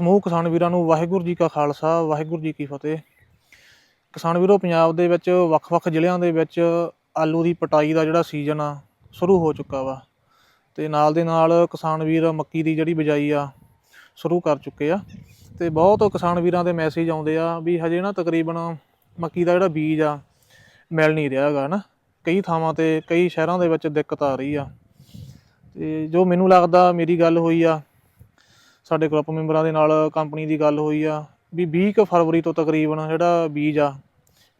ਸਮੂਹ ਕਿਸਾਨ ਵੀਰਾਂ ਨੂੰ ਵਾਹਿਗੁਰੂ ਜੀ ਕਾ ਖਾਲਸਾ, ਵਾਹਿਗੁਰੂ ਜੀ ਕੀ ਫਤਿਹ। ਕਿਸਾਨ ਵੀਰੋ, ਪੰਜਾਬ ਦੇ ਵਿੱਚ ਵੱਖ-ਵੱਖ ਜ਼ਿਲ੍ਹਿਆਂ ਦੇ ਵਿੱਚ ਆਲੂ ਦੀ ਪਟਾਈ ਦਾ ਜਿਹੜਾ ਸੀਜ਼ਨ ਆ, ਸ਼ੁਰੂ ਹੋ ਚੁੱਕਾ ਵਾ। ਤੇ ਨਾਲ ਦੇ ਨਾਲ ਕਿਸਾਨ ਵੀਰ ਮੱਕੀ ਦੀ ਜਿਹੜੀ ਬਿਜਾਈ ਆ, ਸ਼ੁਰੂ ਕਰ ਚੁੱਕੇ ਆ। ਤੇ ਬਹੁਤ ਕਿਸਾਨ ਵੀਰਾਂ ਦੇ ਮੈਸੇਜ ਆਉਂਦੇ ਆ ਵੀ ਹਜੇ ਨਾ ਤਕਰੀਬਨ ਮੱਕੀ ਦਾ ਜਿਹੜਾ ਬੀਜ ਆ, ਮਿਲ ਨਹੀਂ ਰਿਹਾ ਹੈਗਾ ਨਾ ਕਈ ਥਾਵਾਂ ਤੇ, ਕਈ ਸ਼ਹਿਰਾਂ ਦੇ ਵਿੱਚ ਦਿੱਕਤ ਆ ਰਹੀ ਆ। ਤੇ ਜੋ ਮੈਨੂੰ ਲੱਗਦਾ, ਮੇਰੀ ਗੱਲ ਹੋਈ ਆ ਸਾਡੇ ਗਰੁੱਪ ਮੈਂਬਰਾਂ ਦੇ ਨਾਲ ਕੰਪਨੀ ਦੀ ਗੱਲ ਹੋਈ ਆ ਵੀ 20 ਕੁ ਫਰਵਰੀ ਤੋਂ ਤਕਰੀਬਨ ਜਿਹੜਾ ਬੀਜ ਆ,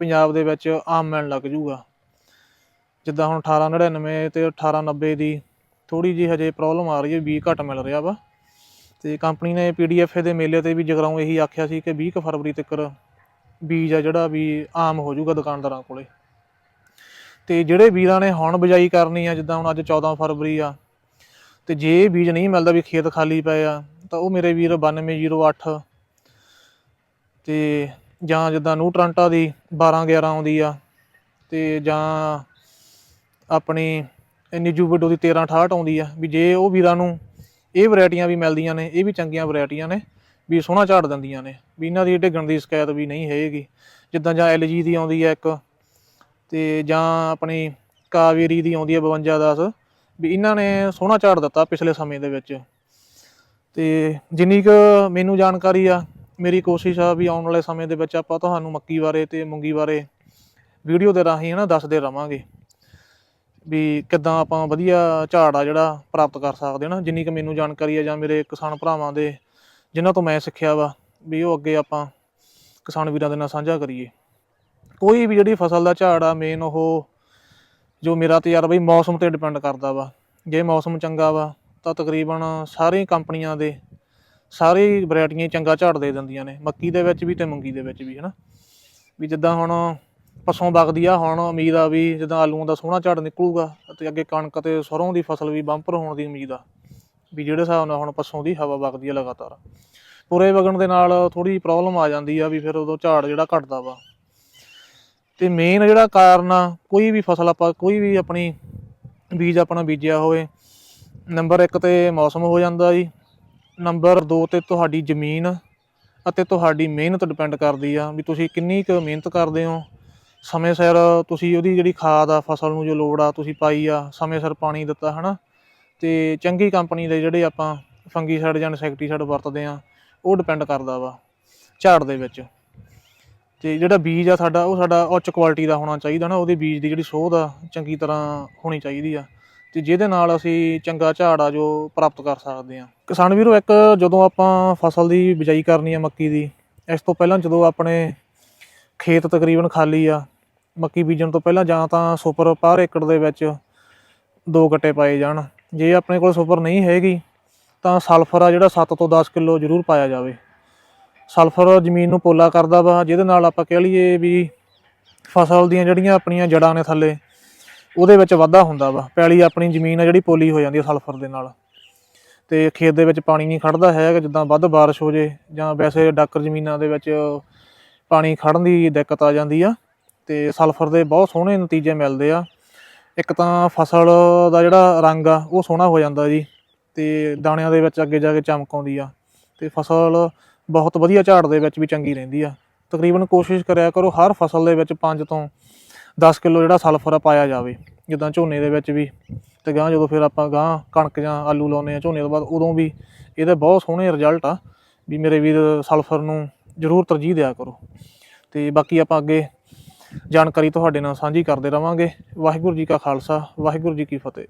ਪੰਜਾਬ ਦੇ ਵਿੱਚ ਆਮ ਮਿਲਣ ਲੱਗ ਜੂਗਾ ਜਿੱਦਾਂ ਹੁਣ 1899 ਤੇ 1890 ਦੀ ਥੋੜੀ ਜਿਹੀ ਹਜੇ ਪ੍ਰੋਬਲਮ ਆ ਰਹੀ ਹੈ ਬੀਜ ਘੱਟ ਮਿਲ ਰਿਹਾ ਵਾ। ਤੇ ਕੰਪਨੀ ਨੇ ਪੀਡੀਐਫ ਦੇ ਮੇਲੇ ਤੇ ਵੀ ਜਗਰਾਉਂ ਇਹੀ ਆਖਿਆ ਸੀ ਕਿ 20 ਕੁ ਫਰਵਰੀ ਤੱਕ ਬੀਜ ਆ ਜਿਹੜਾ ਵੀ ਆਮ ਹੋ ਜਾਊਗਾ ਦੁਕਾਨਦਾਰਾਂ ਕੋਲੇ। ਤੇ ਜਿਹੜੇ ਵੀਰਾਂ ਨੇ ਹੁਣ ਬਿਜਾਈ ਕਰਨੀ ਆ, ਜਿੱਦਾਂ ਹੁਣ ਅੱਜ 14 ਫਰਵਰੀ ਆ, ਤੇ ਜੇ ਬੀਜ ਨਹੀਂ ਮਿਲਦਾ ਵੀ ਖੇਤ ਖਾਲੀ ਪਏ ਆ ਤਾਂ ਉਹ ਮੇਰੇ ਵੀਰ 9208 ਤੇ ਜਾਂ ਜਿੱਦਾਂ ਨੂਟਰੰਟਾ ਦੀ 12 11 ਆਉਂਦੀ ਆ ਤੇ ਜਾਂ ਆਪਣੀ ਨਿੱਜੂ ਵੱਡੋ ਦੀ 1368 ਆਉਂਦੀ ਆ, ਵੀ ਜੇ ਉਹ ਵੀਰਾਂ ਨੂੰ ਇਹ ਵੈਰਾਈਟੀਆਂ ਵੀ ਮਿਲਦੀਆਂ ਨੇ, ਇਹ ਵੀ ਚੰਗੀਆਂ ਵੈਰਾਈਟੀਆਂ ਨੇ, ਵੀ ਸੋਹਣਾ ਝਾੜ ਦਿੰਦੀਆਂ ਨੇ, ਵੀ ਇਹਨਾਂ ਦੀ ਢਿੱਗਣ ਦੀ ਸ਼ਿਕਾਇਤ ਵੀ ਨਹੀਂ ਹੈਗੀ। ਜਿੱਦਾਂ ਜਾਂ LG ਦੀ ਆਉਂਦੀ ਆ ਇੱਕ ਤੇ ਜਾਂ ਆਪਣੀ ਕਾਵੇਰੀ ਦੀ ਆਉਂਦੀ ਆ 5210 ਵੀ ਇਹਨਾਂ ਨੇ ਸੋਹਣਾ ਝਾੜ ਦਿੱਤਾ ਪਿਛਲੇ ਸਮੇਂ ਦੇ ਵਿੱਚ। ਤੇ ਜਿੰਨੀ ਕੁ ਮੈਨੂੰ ਜਾਣਕਾਰੀ ਆ, ਮੇਰੀ ਕੋਸ਼ਿਸ਼ ਆ ਵੀ ਆਉਣ ਵਾਲੇ ਸਮੇਂ ਦੇ ਵਿੱਚ ਆਪਾਂ ਤੁਹਾਨੂੰ ਮੱਕੀ ਬਾਰੇ ਤੇ ਮੂੰਗੀ ਬਾਰੇ ਵੀਡੀਓ ਦੇ ਰਾਹੀਂ ਹਨਾ ਦੱਸਦੇ ਰਵਾਂਗੇ ਵੀ ਕਿੱਦਾਂ ਆਪਾਂ ਵਧੀਆ ਝਾੜ ਆ ਜਿਹੜਾ ਪ੍ਰਾਪਤ ਕਰ ਸਕਦੇ ਹਾਂ ਨਾ ਜਿੰਨੀ ਕੁ ਮੈਨੂੰ ਜਾਣਕਾਰੀ ਆ ਜਾਂ ਮੇਰੇ ਕਿਸਾਨ ਭਰਾਵਾਂ ਦੇ ਜਿਨ੍ਹਾਂ ਤੋਂ ਮੈਂ ਸਿੱਖਿਆ ਵਾ ਵੀ ਉਹ ਅੱਗੇ ਆਪਾਂ ਕਿਸਾਨ ਵੀਰਾਂ ਦੇ ਨਾਲ ਸਾਂਝਾ ਕਰੀਏ। ਕੋਈ ਵੀ ਜਿਹੜੀ ਫਸਲ ਦਾ ਝਾੜ ਆ ਮੇਨ ਉਹ ਜੋ ਮੇਰਾ ਤਜਰਬਾ ਹੀ ਮੌਸਮ ਤੇ ਡਿਪੈਂਡ ਕਰਦਾ ਵਾ। ਜੇ ਮੌਸਮ ਚੰਗਾ ਵਾ ਤਾਂ ਤਕਰੀਬਨ ਸਾਰੀ ਕੰਪਨੀਆਂ ਦੇ ਸਾਰੀ ਵੈਰਾਈਟੀਆਂ ਚੰਗਾ ਝਾੜ ਦੇ ਦਿੰਦੀਆਂ ਨੇ, ਮੱਕੀ ਦੇ ਵਿੱਚ ਵੀ ਤੇ ਮੂੰਗੀ ਦੇ ਵਿੱਚ ਵੀ, ਹਨਾ? ਵੀ ਜਿੱਦਾਂ ਹੁਣ ਪਸੋਂ ਵਗਦੀ ਆ, ਹੁਣ ਉਮੀਦ ਆ ਵੀ ਜਿੱਦਾਂ ਆਲੂਆਂ ਦਾ ਸੋਹਣਾ ਝਾੜ ਨਿਕਲੂਗਾ ਅਤੇ ਅੱਗੇ ਕਣਕ ਤੇ ਸਰੋਂ ਦੀ ਫਸਲ ਵੀ ਬੰਪਰ ਹੋਣ ਦੀ ਉਮੀਦ ਆ, ਵੀ ਜਿਹੜੇ ਹਿਸਾਬ ਨਾਲ ਹੁਣ ਪਸੋਂ ਦੀ ਹਵਾ ਵਗਦੀ ਆ ਲਗਾਤਾਰ। ਪੂਰੇ ਵਗਣ ਦੇ ਨਾਲ ਥੋੜੀ ਪ੍ਰੋਬਲਮ ਆ ਜਾਂਦੀ ਆ ਵੀ ਫਿਰ ਉਦੋਂ ਝਾੜ ਜਿਹੜਾ ਘਟਦਾ ਵਾ। ਤੇ ਮੇਨ ਜਿਹੜਾ ਕਾਰਨ ਆ, ਕੋਈ ਵੀ ਫਸਲ ਆਪਾਂ, ਕੋਈ ਵੀ ਆਪਣੀ ਬੀਜ ਆਪਣਾ ਬੀਜਿਆ ਹੋਵੇ ਨੰਬਰ 1 ਤੇ ਮੌਸਮ ਹੋ ਜਾਂਦਾ ਜੀ। ਨੰਬਰ 2 ਤੇ ਤੁਹਾਡੀ ਜ਼ਮੀਨ ਅਤੇ ਤੁਹਾਡੀ ਮਿਹਨਤ ਡਿਪੈਂਡ ਕਰਦੀ ਆ ਵੀ ਤੁਸੀਂ ਕਿੰਨੀ ਕੁ ਮਿਹਨਤ ਕਰਦੇ ਹੋ। ਸਮੇਂ ਸਿਰ ਤੁਸੀਂ ਉਹਦੀ ਜਿਹੜੀ ਖਾਦ ਆ, ਫਸਲ ਨੂੰ ਜੋ ਲੋੜ ਆ ਤੁਸੀਂ ਪਾਈ ਆ, ਸਮੇਂ ਸਿਰ ਪਾਣੀ ਦਿੱਤਾ, ਹਨਾ। ਤੇ ਚੰਗੀ ਕੰਪਨੀ ਦੇ ਜਿਹੜੇ ਆਪਾਂ ਫੰਗੀਸਾਈਡ ਜਾਂ ਇਨਸੈਕਟੀਸਾਈਡ ਵਰਤਦੇ ਆ, ਉਹ ਡਿਪੈਂਡ ਕਰਦਾ ਵਾ ਝਾੜ ਦੇ ਵਿੱਚ। ਤੇ ਜਿਹੜਾ ਬੀਜ ਆ ਸਾਡਾ, ਉਹ ਸਾਡਾ ਉੱਚ ਕੁਆਲਿਟੀ ਦਾ ਹੋਣਾ ਚਾਹੀਦਾ ਨਾ, ਉਹਦੇ ਬੀਜ ਦੀ ਜਿਹੜੀ ਸੋਧ ਆ ਚੰਗੀ ਤਰ੍ਹਾਂ ਹੋਣੀ ਚਾਹੀਦੀ ਆ। ਤੇ ਜਿਹਦੇ ਨਾਲ ਅਸੀਂ ਚੰਗਾ ਝਾੜ ਆ ਜੋ ਪ੍ਰਾਪਤ ਕਰ ਸਕਦੇ ਹਾਂ। ਕਿਸਾਨ ਵੀਰੋ, ਇੱਕ ਜਦੋਂ ਆਪਾਂ ਫਸਲ ਦੀ ਬਿਜਾਈ ਕਰਨੀ ਆ ਮੱਕੀ ਦੀ, ਇਸ ਤੋਂ ਪਹਿਲਾਂ ਜਦੋਂ ਆਪਣੇ ਖੇਤ ਤਕਰੀਬਨ ਖਾਲੀ ਆ, ਮੱਕੀ ਬੀਜਣ ਤੋਂ ਪਹਿਲਾਂ ਜਾਂ ਤਾਂ ਸੁਪਰ ਪਰ ਏਕੜ ਦੇ ਵਿੱਚ ਦੋ ਗੱਟੇ ਪਾਏ ਜਾਣ। ਜੇ ਆਪਣੇ ਕੋਲ ਸੁਪਰ ਨਹੀਂ ਹੈਗੀ, ਤਾਂ ਸਲਫਰ ਆ ਜਿਹੜਾ 7 ਤੋਂ 10 ਕਿਲੋ ਜ਼ਰੂਰ ਪਾਇਆ ਜਾਵੇ। ਸਲਫਰ ਜ਼ਮੀਨ ਨੂੰ ਪੋਲਾ ਕਰਦਾ ਵਾ, ਜਿਹਦੇ ਨਾਲ ਆਪਾਂ ਕਹਿ ਲਈਏ ਵੀ ਫਸਲ ਦੀਆਂ ਜਿਹੜੀਆਂ ਆਪਣੀਆਂ ਜੜਾਂ ਨੇ ਥੱਲੇ ਉਹਦੇ ਵਿੱਚ ਵਾਧਾ ਹੁੰਦਾ ਵਾ, ਪੈਲੀ ਆਪਣੀ ਜ਼ਮੀਨ ਆ ਜਿਹੜੀ ਪੋਲੀ ਹੋ ਜਾਂਦੀ ਆ ਸਲਫਰ ਦੇ ਨਾਲ। ਤੇ ਖੇਤ ਦੇ ਵਿੱਚ ਪਾਣੀ ਨਹੀਂ ਖੜਦਾ ਹੈਗਾ, ਜਿੱਦਾਂ ਵੱਧ ਬਾਰਿਸ਼ ਹੋ ਜੇ, ਜਾਂ ਵੈਸੇ ਡਾਕਰ ਜ਼ਮੀਨਾਂ ਦੇ ਵਿੱਚ ਪਾਣੀ ਖੜਨ ਦੀ ਦਿੱਕਤ ਆ ਜਾਂਦੀ ਆ, ਤੇ ਸਲਫਰ ਦੇ ਬਹੁਤ ਸੋਹਣੇ ਨਤੀਜੇ ਮਿਲਦੇ ਆ। ਇੱਕ ਤਾਂ ਫਸਲ ਦਾ ਜਿਹੜਾ ਰੰਗ ਆ, ਉਹ ਸੋਹਣਾ ਹੋ ਜਾਂਦਾ ਜੀ, ਤੇ ਦਾਣਿਆਂ ਦੇ ਵਿੱਚ ਅੱਗੇ ਜਾ ਕੇ ਚਮਕ ਆਉਂਦੀ ਆ, ਤੇ ਫਸਲ ਬਹੁਤ ਵਧੀਆ ਝਾੜ ਦੇ ਵਿੱਚ ਵੀ ਚੰਗੀ ਰਹਿੰਦੀ ਆ। ਤਕਰੀਬਨ ਕੋਸ਼ਿਸ਼ ਕਰਿਆ ਕਰੋ ਹਰ ਫਸਲ ਦੇ ਵਿੱਚ 5 ਤੋਂ 10 ਕਿਲੋ ਜਿਹੜਾ ਸਲਫਰ ਆ ਪਾਇਆ ਜਾਵੇ, ਜਿੱਦਾਂ ਝੋਨੇ ਦੇ ਵਿੱਚ ਵੀ, ਤੇ ਗਾਂ ਜਦੋਂ ਫਿਰ ਆਪਾਂ ਗਾਂ ਕਣਕ ਜਾਂ ਆਲੂ ਲਾਉਂਦੇ ਆ ਝੋਨੇ ਤੋਂ ਬਾਅਦ, ਉਦੋਂ ਵੀ ਇਹਦੇ ਬਹੁਤ ਸੋਹਣੇ ਰਿਜ਼ਲਟ ਆ ਵੀ ਮੇਰੇ ਵੀਰ ਸਲਫਰ ਨੂੰ ਜ਼ਰੂਰ ਤਰਜੀਹ ਦਿਆ ਕਰੋ। ਤੇ ਬਾਕੀ ਆਪਾਂ ਅੱਗੇ ਜਾਣਕਾਰੀ ਤੁਹਾਡੇ ਨਾਲ ਸਾਂਝੀ ਕਰਦੇ ਰਵਾਂਗੇ। ਵਾਹਿਗੁਰੂ ਜੀ ਕਾ ਖਾਲਸਾ, ਵਾਹਿਗੁਰੂ ਜੀ ਕੀ ਫਤਿਹ।